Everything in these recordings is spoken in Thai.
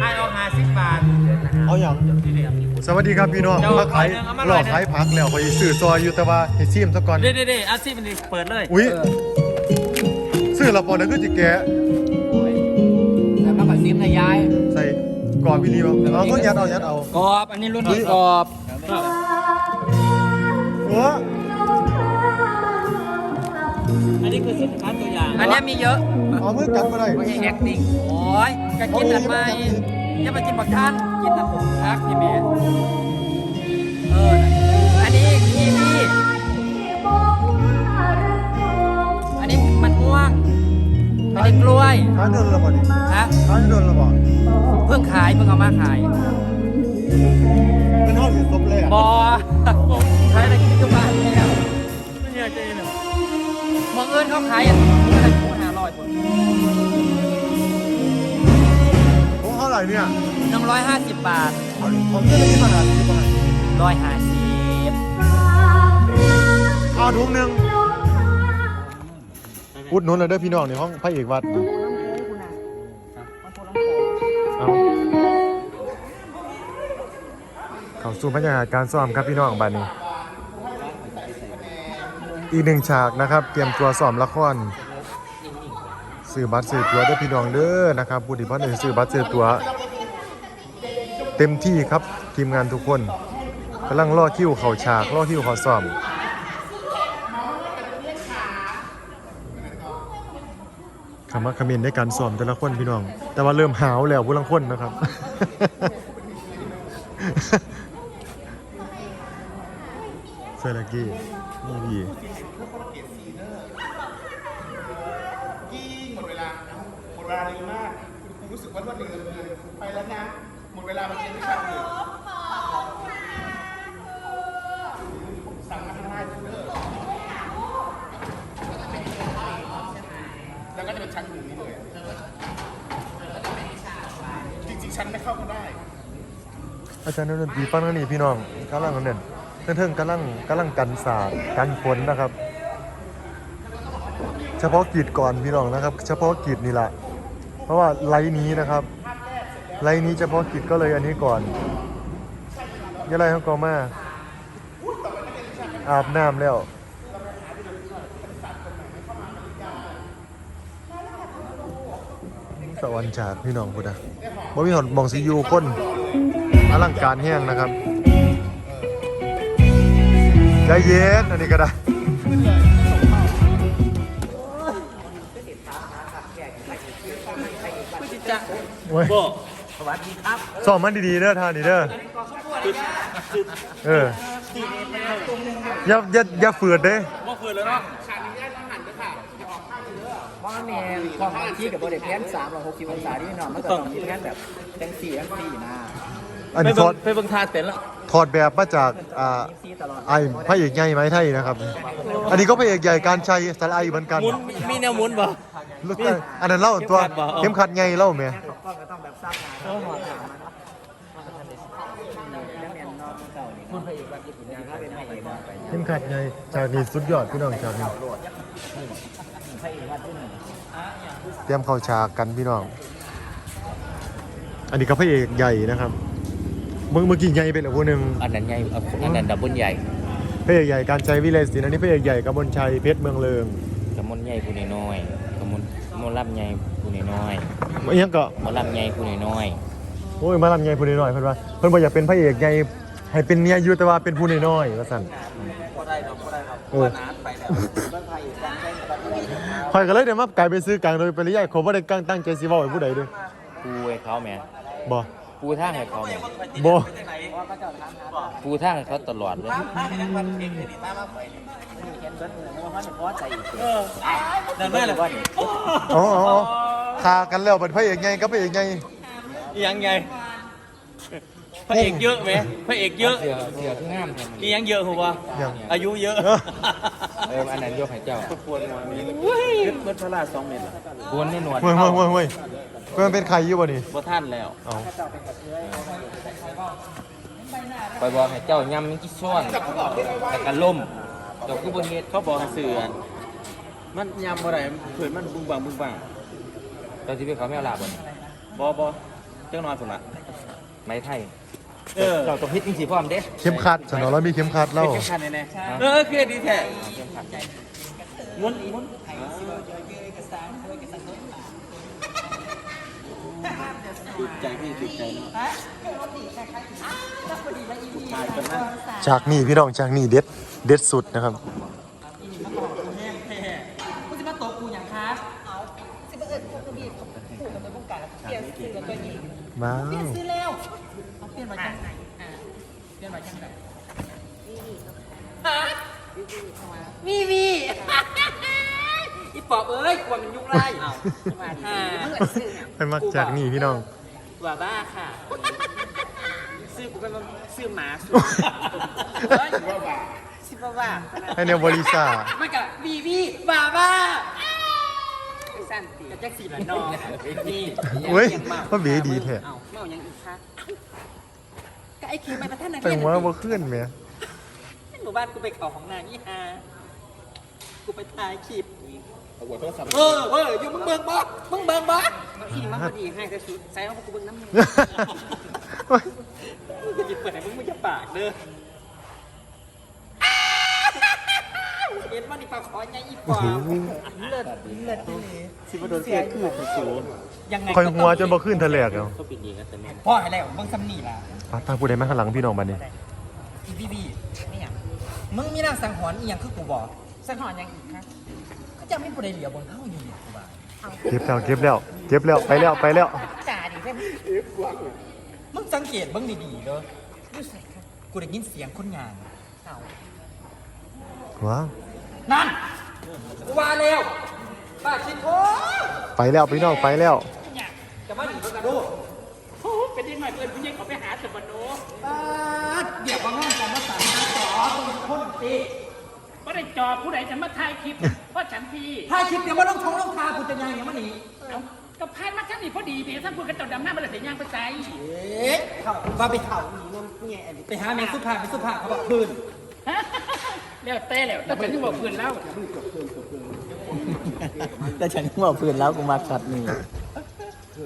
ให้เอาห้าสิบบาทเอาอย่างสวัสดีครับพี่น้องเจ้ามาขายเอามาหหลน่ออยกนะขายผักแล้วไปซื้อซอยอยู่แต่ว่าให้ซิมซะก่อนเด้เด้เด้อาชีพมันเปิดเลยอุ้ยซื้อและปอนนั้นคือจิแกะแล้วมากับซิมนะยายใส่กรอบพี่ลีบ่เอาก็ยัดเอายัดเอากรอบอันนี้รุ่นนี้กรอบโอ้อันนี้คือสินค้าตัวอย่าง อันนี้มีเยอะ เอามือกัดมาได้ไม่ใช่ acting โอ้ย จะกินอันไหมจะมากินบักท่านกินอันผมทักพี่เมย์เอออันนี้กีวีอันนี้มันม่วงอันนี้กล้วยทานเดินและบ่นี่ฮะทานเดินและบ่เพิ่งขายเพิ่งเอามาขายเป็นเฮาสิซบแรกบอขายอะไรกินทุกบ้านแล้วไม่เนี่ยใจหนึ่งมองเอิญเขาขายอะมันละคูห้าร้อยคน ร่เนี่ยหนึ่งร้อยห้าสิบบาทผมผมจะได้ยินมาหาสิบบาทร้อยห้าสิบเอาถุงหนึงอุดหนุนเลยเด้อพี่น้องในห้องพระเอกวัดเอาเข้าสู่บรรยากาศการซ้อมครับพี่น้องบัดนี้ อีกหนึ่งฉากนะครับ เตรียมตัวซ้อมละคร ซื้อบัตรซื้อตั๋วเด้พี่น้องเด้อนะครับผู้ที่พันเอซื้อบัตรซื้อตั๋วเต็มที่ครับทีมงานทุกคนกำลังรอคิวเข้าฉากรอคิวเข้าซ้อมคำว่าคอมเมนในการซ้อมแต่ละคนพี่น้อง แต่ว่าเริ่มหาวแล้วผู้ลังคนนะครับเซอร์ลากี้นี่พี่ หมดเวลา หมดเวลาเร็วมาก คุณรู้สึกว่าวันหนึ่งไปแล้วนะ หมดเวลามาเรียนวิชาอื่นสั่งมาทางไลน์เด้อแล้วก็จะเป็นชั้นหนึ่งนี้เลยจริงๆชั้นไม่เข้าก็ได้ อาจารย์นักดนตรีฟังนั่นนี่พี่น้องกำลังเน่นเทิงๆกำลังกำลังกันสาดกันฝนนะครับ เฉพาะกีดก่อนพี่น้องนะครับ เฉพาะกีดนี่แหละ เพราะว่าไลน์นี้นะครับ ไลน์นี้เฉพาะกิจก็เลยอันนี้ก่อนยะไรเขาก็มาอาบน้ำแล้วสวรรค์ฉากพี่น้องพุทธะบ่มีหอนมองซียูคนอลังการแห้งนะครับ ใจเย็นอันนี้ก็ได้ โอ้ยบอกสวัสดีครับสอบมันดีๆเด้อท่านี่เด้อเอออย่าอย่าอย่าฝืดเด้ ว่าเปิดแล้วเนาะเพราะแม่ความบางที่กับบริเวณสามร้อยหกสิบองศาที่นอนมันก็ต้องมีแค่แบบแตงสี่แตงสี่นะอันไปนี้ถเบิ่องดไปเบิ่งทาเต็นท์แล้วถอดแบบมาจากอ่าสี่ตลอดไอ้พระเอกใหญ่ไหมไทยนะครับ อันนี้ก็พระเอกใหญ่การชัยสไลด์เหมือนกันหมุนมีมีแนวหมุนบ่ลูกอันนั้นเล่าตัวเข็มขัดบ่เอาเข็มขัดไงเล่าแม่ ก็ก็ต้องแบบสร้างงานแล้วหอดถามันคุณพระเอกแบบญี่ปุ่นยังถ้าเป็นพระเอกไปเข็มขัดไงจากนี้สุดยอดพี่น้องจากนี้เอกวัดที่หนึ่งเตรียมเข้าฉากกันพี่น้อง อันนี้ก็พระเอกใหญ่นะครับเมื่อเมื่อกี้ใหญ่ไปแล้วผู้หนึ่งอันนั้นใหญ่อันนั้นดับเบิลใหญ่พระเอกใหญ่การชัยวิเลศศิลป์อันนี้พระเอกใหญ่กมลชัยเพชรเมืองเลิงกำมลใหญ่ผู้น้อย กำมลกำมลรับใหญ่ผู้น้อยเอียงก็ๆหมอรับใหญ่ผู้น้อยโอ้ยมาลำใหญ่ผู้น้อยๆเพิ่นว่าเพิ่นบ่อยากเป็นพระเอกใหญ่ให้เป็นเนี่ยอยู่แต่ว่าเป็นผู้น้อยๆว่าซั่นเออคอยก็เลยเดี๋ยวมากลายไปซื้อกลางโดยปริยายเขาบ่ได้ตั้งตั้งใจสิเว้าให้ผู้ใดเด้อๆปูให้เขาแหม่บ่ปูทางให้เขาแหม่บ่ ปูทางให้เขาตลอดเลยนั่นแม่เลยอ๋ออ๋ออ๋อคากันแล้วเป็นพระเอกใหญ่กับพระเอกใหญ่ยังไงพระเอกเยอะไหมพระเอกเยอะเสือเสือที่งามแท้มันอียังเยอะหัวยังอายุเยอะเอออันนั้นยกให้เจ้าเบิดพระราชสองเมตรบวนนี่หนวดเฮ้ยเฮ้ยเฮ้ยเฮ้ยเพิ่นเป็นใครอยู่บ่นี่บ่ท่านแล้วเอา ไปบอกให้เจ้าย่ำมันกี่ซ้อนแต่กันล่มเจ้าคือบ่เฮ็ดเขาบอกให้เสือนมันยำบ่ได้เผื่อมันบุ้งบังบุ้งบังเจ้าสิไปเขาแมวลาบ่นี่บ่บ่เจ้านอนสุนัขไม้ไทยเออเราต้องพิษจริงๆพร้อมเด้เข็มขัดสนอเรามีเข็มขัดเล่าเข้มขัดแน่ๆเออคือดีแท้มุนมุน ถูกใจพี่ถูกใจเนาะตายกันนะจากนี่พี่น้องจากนี่เด็ดเด็ดสุดนะครับกูจะมาตบกูอย่างครับว้าวซื้อแล้วเอาเปลี่ยนมาจังไหนอ่าเปลี่ยนมาจังไหนมีมีอีปอบเอ้ยกลัวมันยุ่งไล่เอามาท่าไปมักจากนี่พี่น้อง ว่าบ้าค่ะ ซื้อกูเป็นซื้อหมาซื้อซื้อบ้าบ้าให้เนวบริษัทมันกับบีบีบ้าบ้าสั้นตีกับแจ็คสีหลันนองนี่เว้ยว่าเบีดีแท้เอาเมายังอีกคะก็ไอ้เคไปประท่านนักแต่เรียนว่าบ่ขึ้นแหมหมู่บ้านกูไปเขาของนางยี่ฮากูไปถ่ายคลิปหัวโทรศัพท์เออเว้ยอยู่มึงเบิ่งบ่มึงเบิ่งบ่ ที่มันพอดีให้แต่สุดใส่เอากูเบิ่งน้ำมึงมึงจะหยิบเปิดให้มึงมึงจะปากเด้อเห็นว่านี่ปากคอใหญ่อีกกว่าเลิศเลิศนี่สิบโดนเสียคือผู้สูงยังไงคอยหัวจนบ่ขึ้นทะเลกแล้วก็ปิดดีกันแต่แม่พ่อให้แล้วมึงซ้ำนี่ล่ะปาตาผู้ใดมาข้างหลังพี่น้องบัดนี้อีบีบีไม่อยากมึงมีนางสังหรณ์อีหยังคือกูบอกสังหรณ์ยังอีกครับก็จะไม่ผู้ใดเหลียวบนเข้าอยู่เนี่ยกูบอก เก็บแล้วเก็บแล้วเก็บแล้วไปแล้วไปแล้วจ่าดิเพื่อนมึงสังเกตมึงดีๆเด้อกูได้ยินเสียงคนงานเอาว้าวนั่นกูว่าแล้วป้าชิดโทไปแล้วพี่น้องไปแล้วจะมาหนีกันดูโอ้โหเป็นยังไงเพื่อนผู้หญิงเขาไปหาสุวรรณโนป้าเดี๋ยวบางงานจะมาสั่งมาสอมึงคนตี ก็ได้จอผู้ใดจะมาถ่ายคลิปเพราะฉันพี่ถ้าคลิปเดี๋ยวมาลงท้องลงคากูจะยังอย่างมันหนีเอากับพานมาชั้นนี่พอดีเดี๋ยวถ้าพูดกันต่อดำหน้ามันเลยเสียยางไปใส่เอ๊ะเข้ามาไปเข่าไปหาเมสุภาพเมสุภาพเขาบอกคืนแล้วเต้แล้วแต่เป็นที่บอกเพื่อนแล้ว แต่ฉันบอกเพื่อนแล้วกูมาขัดนี่ เ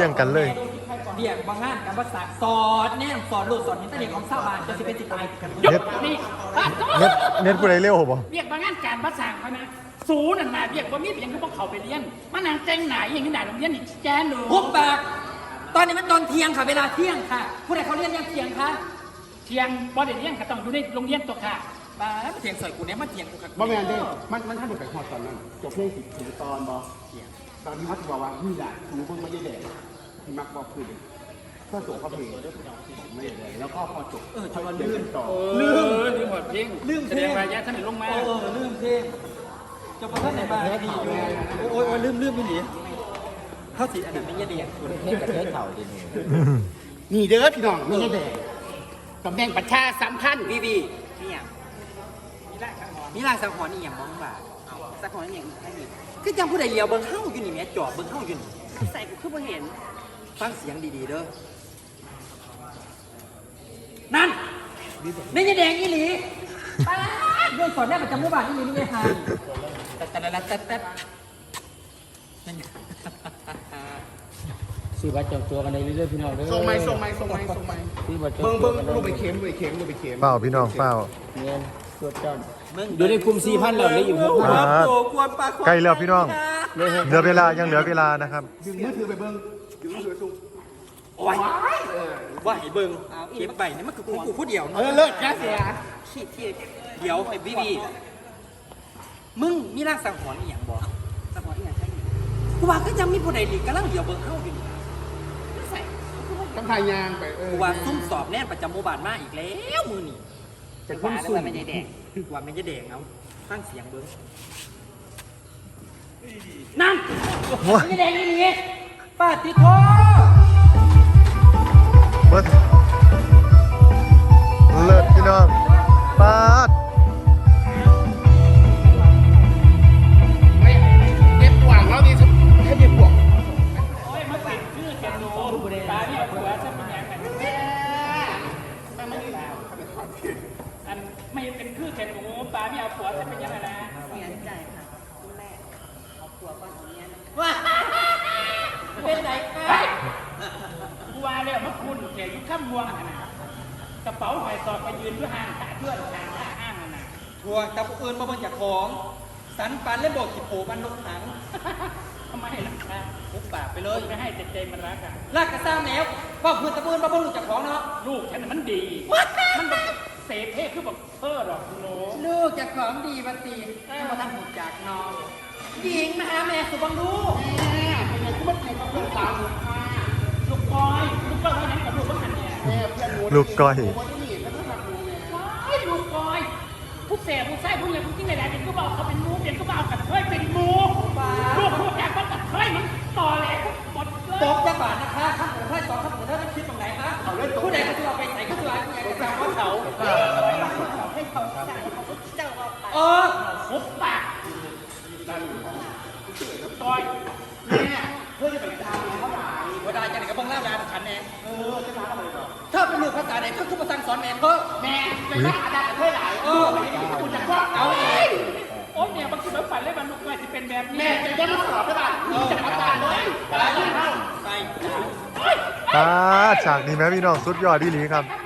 ลี้ยงกันเลยเดี่ยงบางงานการภาษาสอนแน่สอนหลูกสอนนี่ตั้งแต่เด็กของชาวบ้านจะสิเป็นสิตายกันยกนี่ป้าโทษเน็ตเน็ตผู้ใดเร็วบ่เรียกมางานการภาษาเขานะสูนั่นมาเรียกว่ามีเพียงเขาบอกเขาไปเรียนมานางแจ้งไหนอย่างนี้ไหนโรงเรียนนี่แจ้งหนูหุบปากตอนนี้มันตอนเที่ยงค่ะเวลาเที่ยงค่ะ ผู้ใดเขาเรียนยังเที่ยงคะเทียงบ่ได้เรียนก็ต้องอยู่ในโรงเรียนตัวค่ะ มาเที่ยงใส่กูเนี่ยมาเที่ยงกูค่ะบ่แม่นเด้มันมันท่านเด็กไปหอดตอนนั้นจบเพลงติดถึงตอนบ่ตอนที่เขาบอกว่านี่แหละถูเพิ่งไม่ได้แดกที่มักบอกคือเพื่อส่งเข้าเพลงไม่ได้แดกแล้วก็พอจบเออชวนลื่นต่อลืมลืมหมดเพลงลืมเพลงแสดงว่ายาท่านได้ลงมาเออลืมเพลงเจะประทับในบ้านดีอยู่โอ้ยโอ้ยลืมลืมไม่หนีเข้าสีอันนั้นไม่ยะเดียงเพลงกับเทศเข่าดินี่เด้อพี่น้องไม่ได้แดกตำแหน่งประชาสัมพันธ์บีบีนี่อย่างมีรางสังหรณ์นี่อย่างมองบ่าเอาสังหรณ์อย่างอีกแค่นี้คือจังผู้ใดเลี้ยวเบิ่งเข้าอยู่นี่แม่จอบเบิ่งเข้าอยู่นี่ใส่กูคือบ่เห็นฟังเสียงดีๆเด้อ นั่นไม่ใช่แดงอีหลีป้าดเรื่องสอนแม่ประจำหมู่บ้านอีหลีนี่ไงฮะแต่แต่แต่แต่แต่นั่นซื้อบัตรจองตัวกันได้เรื่อยๆพี่น้องเด้อส่งไม้ส่งไม้ส่งไม้ส่งไม้ซื้อบัตรจองเบิ้งตัวเบิ้งกันลงไปเข็มลงไปเข็มลงไปเข็มเฝ้าพี่น้องเฝ้าเงิน ตรวจจอดมึงอยู่ในกลุ่ม4,000แล้วเหลืออยู่6,000อ่าโอ้ควรปากใกล้แล้วพี่น้อง เหลือเวลายังเหลือเวลานะครับดึงมือถือไปเบิ้งดึงมือถือไปส่งโอ้ยว่าให้เบิ่งเก็บใบนี่มันคือของกูผู้เดียวเออเลิศนะเสียขี้เที่ยเดี๋ยวไอ้บีบีมึงมีรางสังหรณ์อีหยังบ่สังหรณ์อีหยังใช่ไหมกูว่าก็ยังมีผู้ใดหลีกกำลังเดี๋ยวเบิ่งเข้าอยู่นี่ใส่ ต้องทายยางไปเออกูว่าซุ่มสอบแน่นประจำหมู่บ้านมาอีกแล้วมือนี่ เป็นคนสุ่มไม่ใช่แดงว่าไม่ใช่แดงเอาฟังเสียงเบิ่งนั่นไม่ใช่แดงนี่นี่ป้าติโทเบิ แกอยู่ข้ามวงขนาดกระเป๋าหอยสอดไปยืนด้วยห่างขาเพื่อนห่างขาอ้างขนาดทัวร์แต่ผู้อื่นมาเบิ่งจากของ สันปันเล่นบอกขีโผมันลงถังทำไมล่ะครับปุ๊บปากไปเลยไม่ให้แต่ใจมันรักอะลากกระซ้ำแล้วว่าพื้นตะพื้นมาเบิ่งจากของเนาะลูกฉันน่ะมันดีมันแบบเสพเพศคือแบบเพ้อหรอกหนูลูกจากของดีมาตีมาทำหูจากน้องหญิงมาหาแม่สุบังดูลูกบอยลูกบอยเท่านั้นกับลูกบ้านเนี่ย ลูกก้อยไอ้ลูกบอยผู้เสพผู้ใส่ผู้เนี่ยผู้ที่ไหนได้เป็นก็บอกเขาเป็นมูเป็นก็บอกกับเฮ้ยเป็นมูลูกพูดจากว่ากับเฮ้ยมันต่อแหลกหมดเลตยบจะบาดนะคะข้างหัวท่านสองข้างหัวท่านคิดตรงไหนฮะผู้ใดก็จะเอาไปใส่ก็จะเอาไปใส่ว่าเขาเออหุบปากบอย บังล่าดาขันแน่เออจะมาอะไรหรอถ้าเป็นลูกภาษาไหนก็คือภาษาสอนแม่ก็แม่เป็นบ้าอาดาเท่าไหร่เออคุณจะว่าเอาเองโอ้เนี่ยบางทีเราฝันเลยมันลูกว่าจะเป็นแบบนี้แม่จะได้มาสอบได้ป่ะจะอาจารย์เลยตาใส่ตาฉากนี้แม่พี่น้องสุดยอดดีหลีครับครับ